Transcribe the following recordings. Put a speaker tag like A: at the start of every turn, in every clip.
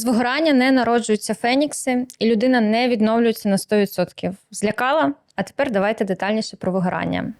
A: З вигорання не народжуються фенікси, і людина не відновлюється на 100%. Злякала? А тепер давайте детальніше про вигорання.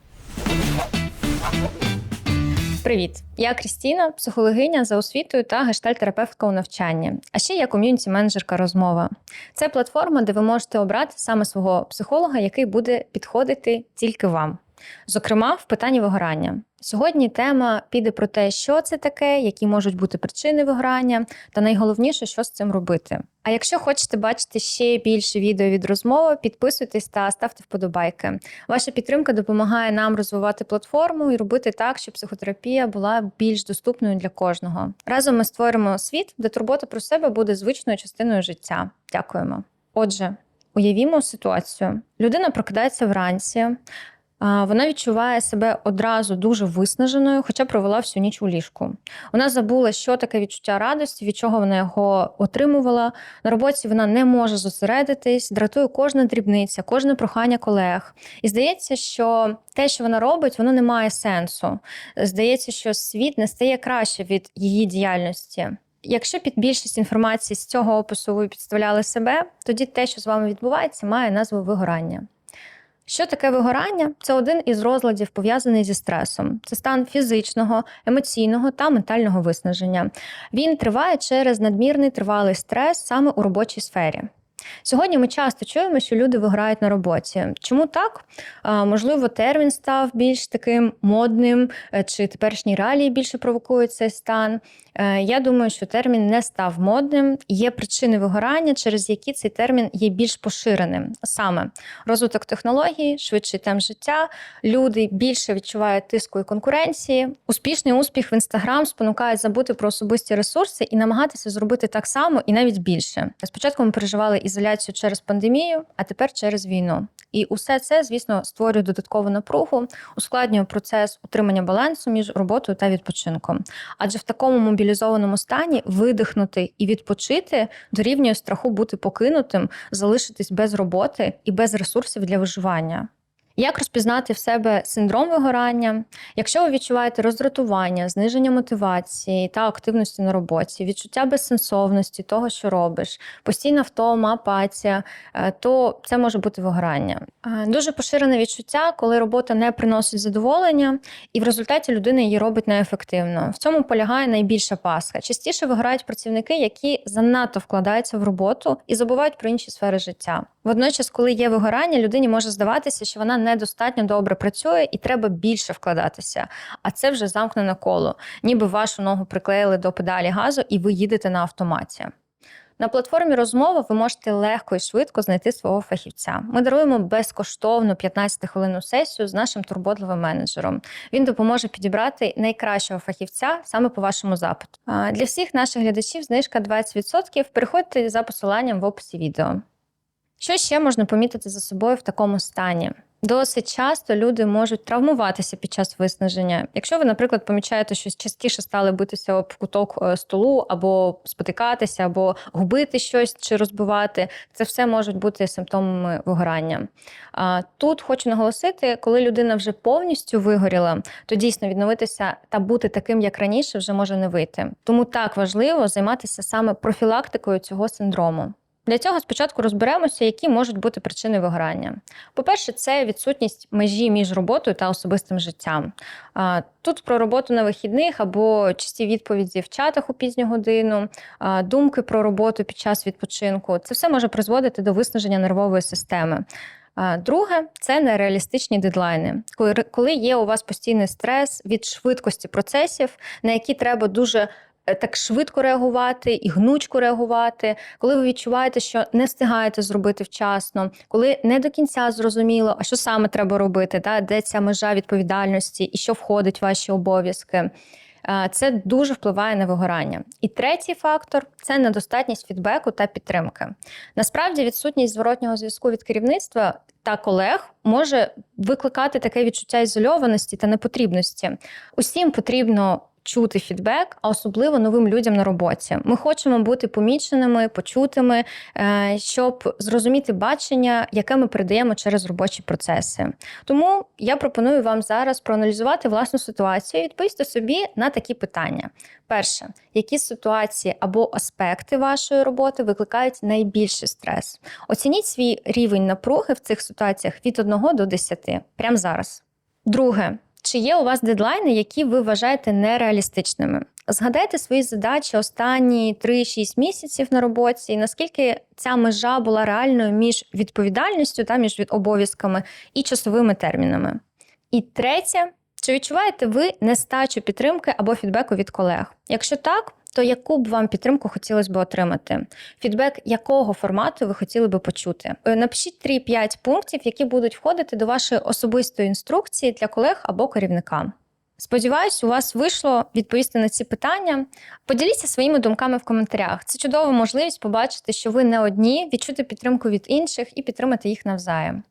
A: Привіт, я Крістіна, психологиня за освітою та гештальтерапевтка у навчанні. А ще я ком'юніті-менеджерка розмова. Це платформа, де ви можете обрати саме свого психолога, який буде підходити тільки вам. Зокрема, в питанні вигорання. Сьогодні тема піде про те, що це таке, які можуть бути причини вигорання, та найголовніше, що з цим робити. А якщо хочете бачити ще більше відео від розмови, підписуйтесь та ставте вподобайки. Ваша підтримка допомагає нам розвивати платформу і робити так, щоб психотерапія була більш доступною для кожного. Разом ми створимо світ, де турбота про себе буде звичною частиною життя. Дякуємо. Отже, уявімо ситуацію: людина прокидається вранці. Вона відчуває себе одразу дуже виснаженою, хоча провела всю ніч у ліжку. Вона забула, що таке відчуття радості, від чого вона його отримувала. На роботі вона не може зосередитись, дратує кожна дрібниця, кожне прохання колег. І здається, що те, що вона робить, воно не має сенсу. Здається, що світ не стає краще від її діяльності. Якщо під більшість інформації з цього опису ви підставляли себе, тоді те, що з вами відбувається, має назву вигорання. Що таке вигорання? Це один із розладів, пов'язаний зі стресом. Це стан фізичного, емоційного та ментального виснаження. Він триває через надмірний тривалий стрес саме у робочій сфері. Сьогодні ми часто чуємо, що люди виграють на роботі. Чому так? Можливо, термін став більш таким модним, е, чи теперішні реалії більше провокують цей стан. Е, я думаю, що термін не став модним. Є причини вигорання, через які цей термін є більш поширеним. Саме розвиток технологій, швидший темп життя, люди більше відчувають тиску і конкуренції. Успішний успіх в інстаграм спонукає забути про особисті ресурси і намагатися зробити так само і навіть більше. Спочатку ми переживали ізоляцію через пандемію, а тепер через війну. І усе це, звісно, створює додаткову напругу, ускладнює процес утримання балансу між роботою та відпочинком. Адже в такому мобілізованому стані видихнути і відпочити дорівнює страху бути покинутим, залишитись без роботи і без ресурсів для виживання. Як розпізнати в себе синдром вигорання? Якщо ви відчуваєте роздратування, зниження мотивації та активності на роботі, відчуття безсенсовності того, що робиш, постійна втома, апатія, е, то це може бути вигорання. Е, дуже поширене відчуття, коли робота не приносить задоволення, і в результаті людина її робить неефективно. В цьому полягає найбільша паска. Частіше виграють працівники, які занадто вкладаються в роботу і забувають про інші сфери життя. Водночас, коли є вигорання, людині може здаватися, що вона недостатньо добре працює і треба більше вкладатися. А це вже замкнене коло, ніби вашу ногу приклеїли до педалі газу, і ви їдете на автоматі. На платформі розмови ви можете легко і швидко знайти свого фахівця. Ми даруємо безкоштовну 15-хвилинну сесію з нашим турботливим менеджером. Він допоможе підібрати найкращого фахівця саме по вашому запиту. Для всіх наших глядачів знижка 20%. Переходьте за посиланням в описі відео. Що ще можна помітити за собою в такому стані? Досить часто люди можуть травмуватися під час виснаження. Якщо ви, наприклад, помічаєте, що частіше стали битися об куток е, столу, або спотикатися, або губити щось чи розбивати, це все можуть бути симптомами вигорання. Тут хочу наголосити, коли людина вже повністю вигоріла, то дійсно відновитися та бути таким, як раніше, вже може не вийти. Тому так важливо займатися саме профілактикою цього синдрому. Для цього спочатку розберемося, які можуть бути причини вигорання. По-перше, це відсутність межі між роботою та особистим життям. Тут про роботу на вихідних або часті відповіді в чатах у пізню годину, думки про роботу під час відпочинку. Це все може призводити до виснаження нервової системи. Друге, це нереалістичні дедлайни, коли є у вас постійний стрес від швидкості процесів, на які треба дуже так швидко реагувати і гнучко реагувати, коли ви відчуваєте, що не встигаєте зробити вчасно, коли не до кінця зрозуміло, а що саме треба робити, да, де ця межа відповідальності і що входить в ваші обов'язки. Е, це дуже впливає на вигорання. І третій фактор це недостатність фідбеку та підтримки. Насправді, відсутність зворотнього зв'язку від керівництва та колег може викликати таке відчуття ізольованості та непотрібності. Усім потрібно чути фідбек, а особливо новим людям на роботі. Ми хочемо бути поміченими, почутими, е, щоб зрозуміти бачення, яке ми передаємо через робочі процеси. Тому я пропоную вам зараз проаналізувати власну ситуацію і відповісти собі на такі питання. Перше, які ситуації або аспекти вашої роботи викликають найбільший стрес? Оцініть свій рівень напруги в цих ситуаціях від 1 до 10, прямо зараз. Друге, чи є у вас дедлайни, які ви вважаєте нереалістичними? Згадайте свої задачі останні 3-6 місяців на роботі, і наскільки ця межа була реальною між відповідальністю та між обов'язками і часовими термінами. І третє, чи відчуваєте ви нестачу підтримки або фідбеку від колег? Якщо так, то яку б вам підтримку хотілося б отримати? Фідбек якого формату ви хотіли би почути? Е, Напишіть 3-5 пунктів, які будуть входити до вашої особистої інструкції для колег або керівника. Сподіваюсь, у вас вийшло відповісти на ці питання. Поділіться своїми думками в коментарях. Це чудова можливість побачити, що ви не одні, відчути підтримку від інших і підтримати їх навзаєм.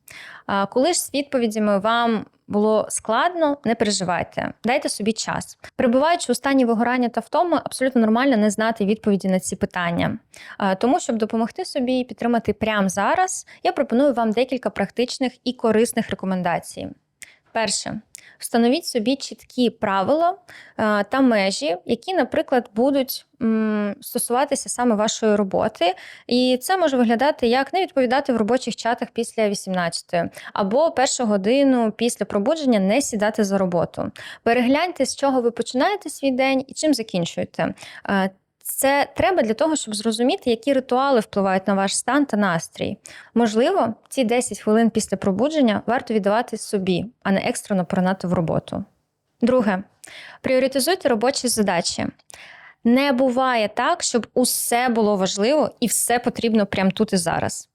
A: Коли ж з відповідями вам було складно, не переживайте, дайте собі час. Перебуваючи у стані вигорання та втоми, абсолютно нормально не знати відповіді на ці питання. Тому, щоб допомогти собі і підтримати прямо зараз, я пропоную вам декілька практичних і корисних рекомендацій. Перше. Встановіть собі чіткі правила е, та межі, які, наприклад, будуть стосуватися саме вашої роботи. І це може виглядати як не відповідати в робочих чатах після 18-ї, або першу годину після пробудження не сідати за роботу. Перегляньте, з чого ви починаєте свій день і чим закінчуєте. Це треба для того, щоб зрозуміти, які ритуали впливають на ваш стан та настрій. Можливо, ці 10 хвилин після пробудження варто віддавати собі, а не екстрено поринати в роботу. Друге, пріоритизуйте робочі задачі. Не буває так, щоб усе було важливо і все потрібно прямо тут і зараз.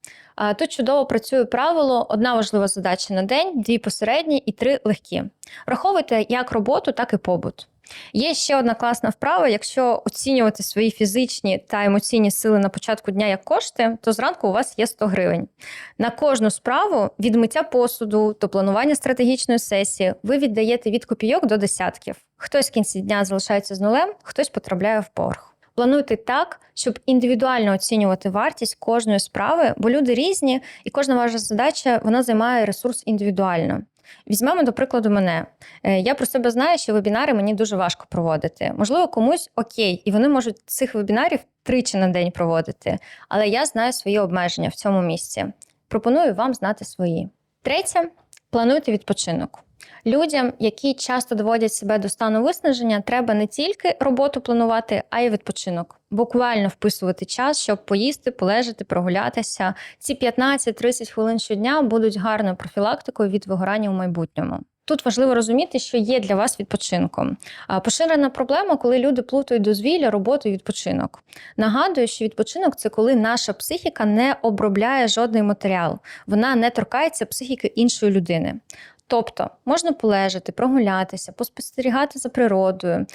A: Тут чудово працює правило: одна важлива задача на день, дві посередні і три легкі. Враховуйте як роботу, так і побут. Є ще одна класна вправа. Якщо оцінювати свої фізичні та емоційні сили на початку дня як кошти, то зранку у вас є 100 гривень. На кожну справу від миття посуду до планування стратегічної сесії ви віддаєте від копійок до десятків. Хтось в кінці дня залишається з нулем, хтось потрапляє в борг. Плануйте так, щоб індивідуально оцінювати вартість кожної справи, бо люди різні, і кожна ваша задача вона займає ресурс індивідуально. Візьмемо, до прикладу, мене. Е, Я про себе знаю, що вебінари мені дуже важко проводити. Можливо, комусь окей, і вони можуть цих вебінарів тричі на день проводити. Але я знаю свої обмеження в цьому місці. Пропоную вам знати свої. Третє плануйте відпочинок. Людям, які часто доводять себе до стану виснаження, треба не тільки роботу планувати, а й відпочинок. Буквально вписувати час, щоб поїсти, полежати, прогулятися. Ці 15-30 хвилин щодня будуть гарною профілактикою від вигорання у майбутньому. Тут важливо розуміти, що є для вас відпочинком. Поширена проблема, коли люди плутають дозвілля, роботу і відпочинок. Нагадую, що відпочинок це коли наша психіка не обробляє жодний матеріал, вона не торкається психіки іншої людини. Тобто можна полежати, прогулятися, поспостерігати за природою.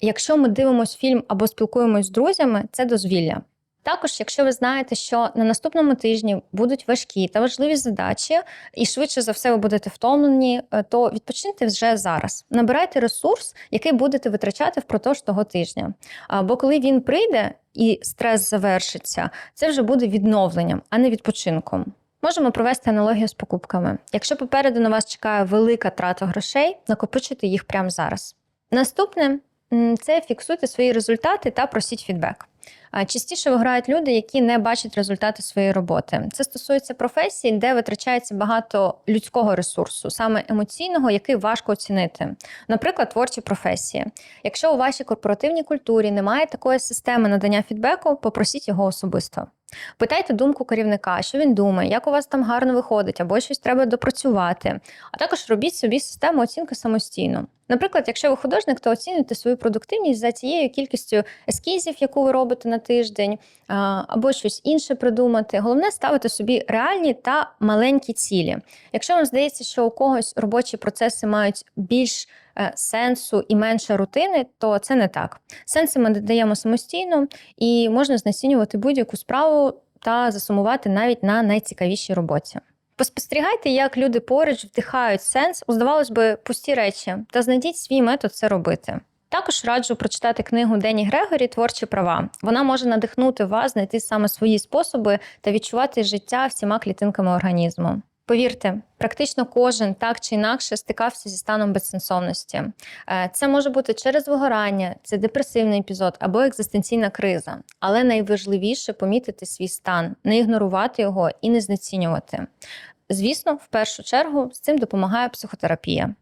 A: Якщо ми дивимося фільм або спілкуємось з друзями, це дозвілля. Також, якщо ви знаєте, що на наступному тижні будуть важкі та важливі задачі, і швидше за все ви будете втомлені, е, то відпочиньте вже зараз. Набирайте ресурс, який будете витрачати впродовж того тижня. Бо коли він прийде і стрес завершиться, це вже буде відновленням, а не відпочинком. Можемо провести аналогію з покупками. Якщо попереду на вас чекає велика трата грошей, накопичуйте їх прямо зараз. Наступне це фіксуйте свої результати та просіть фідбек. Частіше виграють люди, які не бачать результати своєї роботи. Це стосується професій, де витрачається багато людського ресурсу, саме емоційного, який важко оцінити. Наприклад, творчі професії. Якщо у вашій корпоративній культурі немає такої системи надання фідбеку, попросіть його особисто. Питайте думку керівника, що він думає, як у вас там гарно виходить, або щось треба допрацювати. А також робіть собі систему оцінки самостійно. Наприклад, якщо ви художник, то оцінюйте свою продуктивність за цією кількістю ескізів, яку ви робите на тиждень, або щось інше придумати. Головне ставити собі реальні та маленькі цілі. Якщо вам здається, що у когось робочі процеси мають більш е, сенсу і менше рутини, то це не так. Сенси ми додаємо самостійно і можна знецінювати будь-яку справу та засумувати навіть на найцікавішій роботі. Поспостерігайте, як люди поруч вдихають сенс здавалось би, пусті речі, та знайдіть свій метод це робити. Також раджу прочитати книгу Дені Грегорі Творчі права. Вона може надихнути вас знайти саме свої способи та відчувати життя всіма клітинками організму. Повірте, практично кожен так чи інакше стикався зі станом безсенсовності. Е, Це може бути через вигорання, це депресивний епізод або екзистенційна криза. Але найважливіше помітити свій стан, не ігнорувати його і не знецінювати. Звісно, в першу чергу з цим допомагає психотерапія.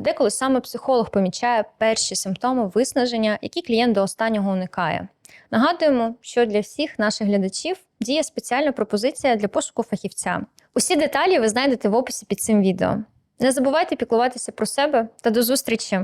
A: Деколи саме психолог помічає перші симптоми виснаження, які клієнт до останнього уникає. Нагадуємо, що для всіх наших глядачів діє спеціальна пропозиція для пошуку фахівця. Усі деталі ви знайдете в описі під цим відео. Не забувайте піклуватися про себе та до зустрічі!